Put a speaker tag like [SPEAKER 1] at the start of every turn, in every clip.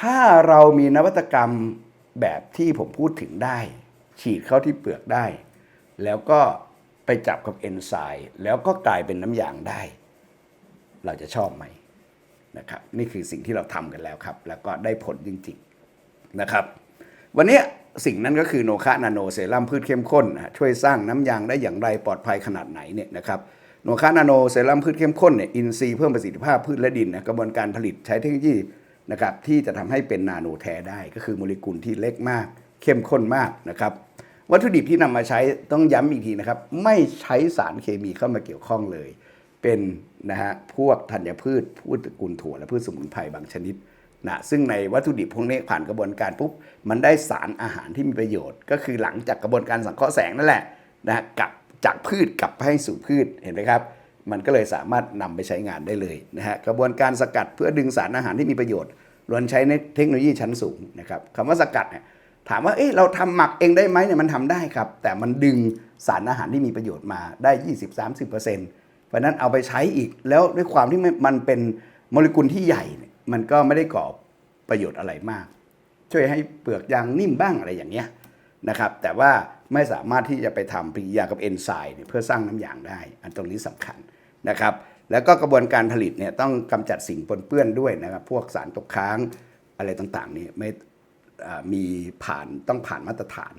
[SPEAKER 1] ถ้าเรามีนวัตกรรมแบบที่ผมพูดถึงได้ ฉีดเข้าที่เปลือกได้ แล้วก็ไปจับกับเอนไซม์แล้วก็กลายเป็นน้ำยางได้ เราจะชอบไหมนะครับ นี่คือสิ่งที่เราทำกันแล้วครับ แล้วก็ได้ผลจริงๆนะครับ วันนี้สิ่งนั้นก็คือโนคะนาโนเซรั่มพืชเข้มข้น ช่วยสร้างน้ำยางได้อย่างไรปลอดภัยขนาดไหนเนี่ยนะครับโนคะนาโนเซรั่มพืชเข้มข้นเนี่ยอินทรีย์เพิ่มประสิทธิภาพพืชและดินนะกระบวนการผลิตใช้เทคโนโลยี นะครับที่จะทำให้เป็นนาโนแท้ได้ ก็คือโมเลกุลที่เล็กมาก เข้มข้นมากนะครับวัตถุดิบที่นำมาใช้ต้องย้ำอีกทีนะครับ ไม่ใช้สารเคมีเข้ามาเกี่ยวข้องเลย เป็นนะฮะพวกธัญพืชพืชตระกูลถั่วและพืชสมุนไพรบางชนิดนะซึ่งในวัตถุดิบพวกนี้ผ่านกระบวนการปุ๊บมันได้สารอาหารที่มีประโยชน์ ก็คือหลังจากกระบวนการสังเคราะห์แสงนั่นแหละนะฮะกลับจากพืชกลับให้สู่พืชเห็นไหมครับ มันก็เลยสามารถนำไปใช้งานได้เลยนะฮะกระบวนการสกัดเพื่อดึงสารอาหารที่มีประโยชน์ล้วนใช้ในเทคโนโลยีชั้นสูงนะครับคำว่าสกัดเนี่ยถามว่าเอ๊ะเราทำหมักเองได้ไหมเนี่ยมันทำได้ครับ แต่มันดึงสารอาหารที่มีประโยชน์มาได้ 20-30%เพราะฉะนั้นเอาไปใช้อีกแล้วด้วยความที่มันเป็นโมเลกุลที่ใหญ่เนี่ยมันก็ไม่ได้ก่อประโยชน์อะไรมาก ช่วยให้เปลือกยางนิ่มบ้างอะไรอย่างเงี้ยนะครับแต่ว่าไม่สามารถที่จะไปทำปฏิกิริยากับเอนไซม์เนี่ยเพื่อสร้างน้ำยางได้ อันตรงนี้สำคัญ นะครับ แล้วก็กระบวนการผลิตเนี่ยต้องกำจัดสิ่งปนเปื้อนด้วยนะครับ พวกสารตกค้างอะไรต่างๆนี่ไม่มีผ่านต้องผ่านมาตรฐาน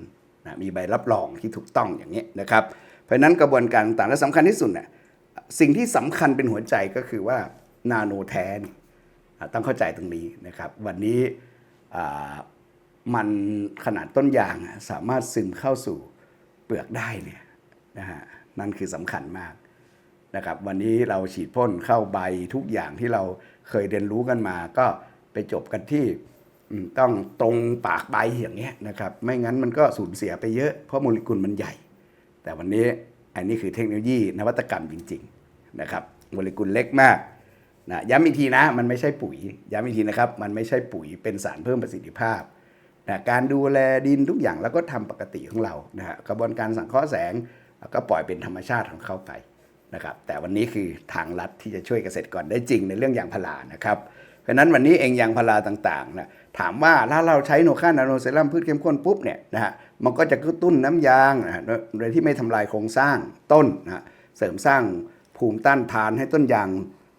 [SPEAKER 1] นะมีใบรับรองที่ถูกต้องอย่างนี้นะครับ เพราะนั้นกระบวนการต่างๆและสำคัญที่สุดเนี่ยสิ่งที่สำคัญเป็นหัวใจก็คือว่านาโนแท้นี่อ่าต้องเข้าใจตรงนี้นะครับ วันนี้มันขนาดต้นยางสามารถซึมเข้าสู่เปลือกได้เนี่ยนะฮะนั่นคือสำคัญมาก นะครับวันนี้เราฉีดพ่นเข้าใบทุกอย่างที่เราเคยเรียนรู้กันมา ก็ไปจบกันที่ต้องตรงปากใบอย่างเงี้ยนะครับไม่งั้นมันก็สูญเสียไปเยอะเพราะโมเลกุลมันใหญ่ แต่วันนี้อันนี้คือเทคโนโลยีนวัตกรรมจริงๆนะครับโมเลกุลเล็กมากนะย้ำอีกทีนะมันไม่ใช่ปุ๋ยย้ำอีกทีนะครับมันไม่ใช่ปุ๋ยเป็นสารเพิ่มประสิทธิภาพนะการดูแลดินทุกอย่างแล้วก็ทำปกติของเรานะฮะกระบวนการสังเคราะห์แสงก็ปล่อยเป็นธรรมชาติของเขาไป นะครับแต่วันนี้คือทางลัดที่จะช่วยเกษตรกรได้จริงในเรื่องยางพารานะครับเพราะนั้นวันนี้เองยางพาราต่างๆนะถามว่าถ้าเราใช้โนค่านาโนเซรั่มพืชเข้มข้นปุ๊บเนี่ยนะฮะมันก็จะกระตุ้นน้ำยางนะโดยที่ไม่ทำลายโครงสร้างต้นนะฮะเสริมสร้างภูมิต้านทานให้ต้นยาง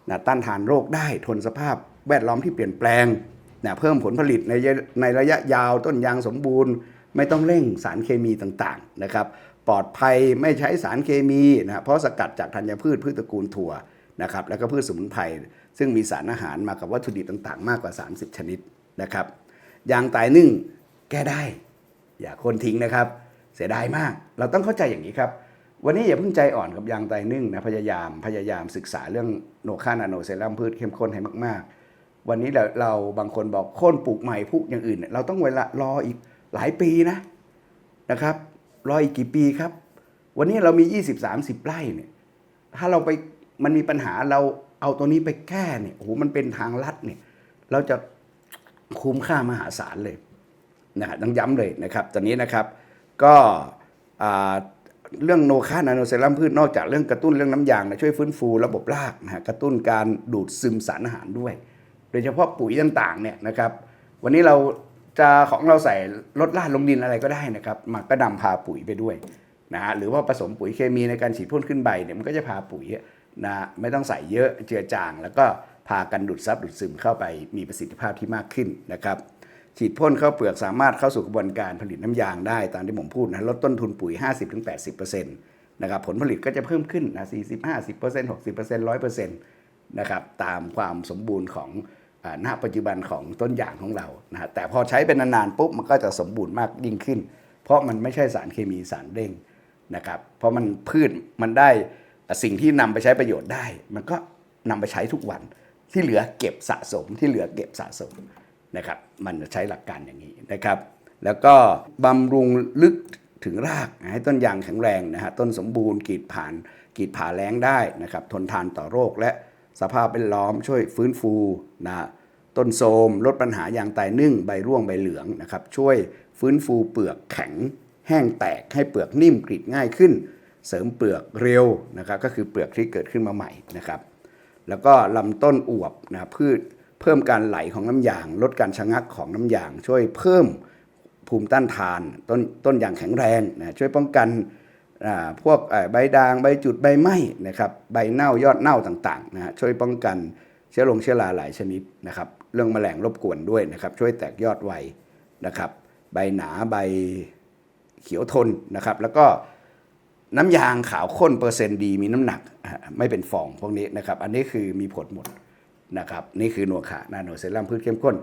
[SPEAKER 1] นะต้านทานโรคได้ทนสภาพแวดล้อมที่เปลี่ยนแปลงนะเพิ่มผลผลิตในในระยะยาวต้นยางสมบูรณ์ ไม่ต้องเร่งสารเคมีต่างๆนะครับ ปลอดภัยไม่ใช้สารเคมีนะเพราะสกัดจากธัญพืชพืชตระกูลถั่วนะครับแล้วก็พืชสมุนไพรซึ่งมีสารอาหารมากับวัตถุดิบต่างๆ มากกว่า 30 ชนิดนะครับยางตายนึ่งแก้ได้ อย่าคนทิ้งนะครับ เสียดายมาก เราต้องเข้าใจอย่างนี้ครับ วันนี้อย่าเพิ่งใจอ่อนกับยางตายนึ่งนะพยายามพยายามศึกษาเรื่องโนค่านาโนเซรั่มพืชเข้มข้นให้มาก ๆ วันนี้เราเราบางคนบอกโค่นปลูกใหม่ปลูกอย่างอื่น เราต้องเวลารออีกหลายปีนะนะครับ รออีกกี่ปีครับ วันนี้เรามี 20-30 ไร่เนี่ยถ้าเราไปมันมีปัญหาเราเอาตัวนี้ไปแก้เนี่ยโอ้โหมันเป็นทางลัดเนี่ยเราจะคุ้มค่ามหาศาลเลยนะครับต้องย้ำเลยนะครับตอนนี้นะครับก็เรื่องโนคานาโนเซรั่มพืชนอกจากเรื่องกระตุ้นเรื่องน้ำยางนะช่วยฟื้นฟูระบบรากนะฮะกระตุ้นการดูดซึมสารอาหารด้วย โดยเฉพาะปุ๋ยต่างๆเนี่ยนะครับ วันนี้เรา จะของเราใส่ลดลาดลงดินอะไรก็ได้นะครับมันก็นำพาปุ๋ยไปด้วยนะฮะหรือว่าผสมปุ๋ยเคมีในการฉีดพ่นขึ้นใบเนี่ยมันก็จะพาปุ๋ยนะไม่ต้องใส่เยอะเจือจาง แล้วก็พากันดูดซับดูดซึมเข้าไปมีประสิทธิภาพที่มากขึ้นนะครับ ฉีดพ่นเข้าเปลือกสามารถเข้าสู่กระบวนการผลิตน้ำยางได้ตามที่ผมพูดนะลดต้นทุนปุ๋ย 50-80%นะครับผลผลิตก็จะเพิ่มขึ้นนะ40 50% 60% 100%นะครับตามความสมบูรณ์ของ ณปัจจุบันของต้นยางของเรานะฮะแต่พอใช้เป็นนานๆปุ๊บมันก็จะสมบูรณ์มากยิ่งขึ้น เพราะมันไม่ใช่สารเคมีสารเร่งนะครับเพราะมันพืชมันได้สิ่งที่นำไปใช้ประโยชน์ได้ มันก็นำไปใช้ทุกวันที่เหลือเก็บสะสมที่เหลือเก็บสะสมนะครับมันใช้หลักการอย่างนี้นะครับ แล้วก็บำรุงลึกถึงรากให้ต้นยางแข็งแรงนะฮะต้นสมบูรณ์กีดผ่านกีดผ่าแรงได้นะครับทนทานต่อโรคและ สภาพแวดล้อมช่วยฟื้นฟูนะต้นโทมลดปัญหายางตายนึ่งใบร่วงใบเหลืองนะครับช่วยฟื้นฟูเปลือกแข็ง แห้งแตกให้เปลือกนิ่มกรีดง่ายขึ้น เสริมเปลือกเร็วนะครับก็คือเปลือกที่เกิดขึ้นมาใหม่นะครับแล้วก็ลำต้นอวบนะพืชเพิ่มการไหลของน้ำยาง ลดการชะงักของน้ำยาง ช่วยเพิ่มภูมิต้านทาน ต้นต้นยางแข็งแรงนะช่วยป้องกัน พวกใบด่างใบจุดใบไหม้นะครับใบเน่ายอดเน่าต่างๆนะฮะช่วยป้องกันเชื้อลงเชื้อราหลายชนิดนะครับเรื่องแมลงรบกวนด้วยนะครับช่วยแตกยอดไวนะครับใบหนาใบเขียวทนนะครับแล้วก็น้ำยางขาวข้นเปอร์เซ็นต์ดีมีน้ำหนักไม่เป็นฟองพวกนี้นะครับอันนี้คือมีผลหมดนะครับนี่คือนัวขานาโนเซรั่มพืชเข้มข้น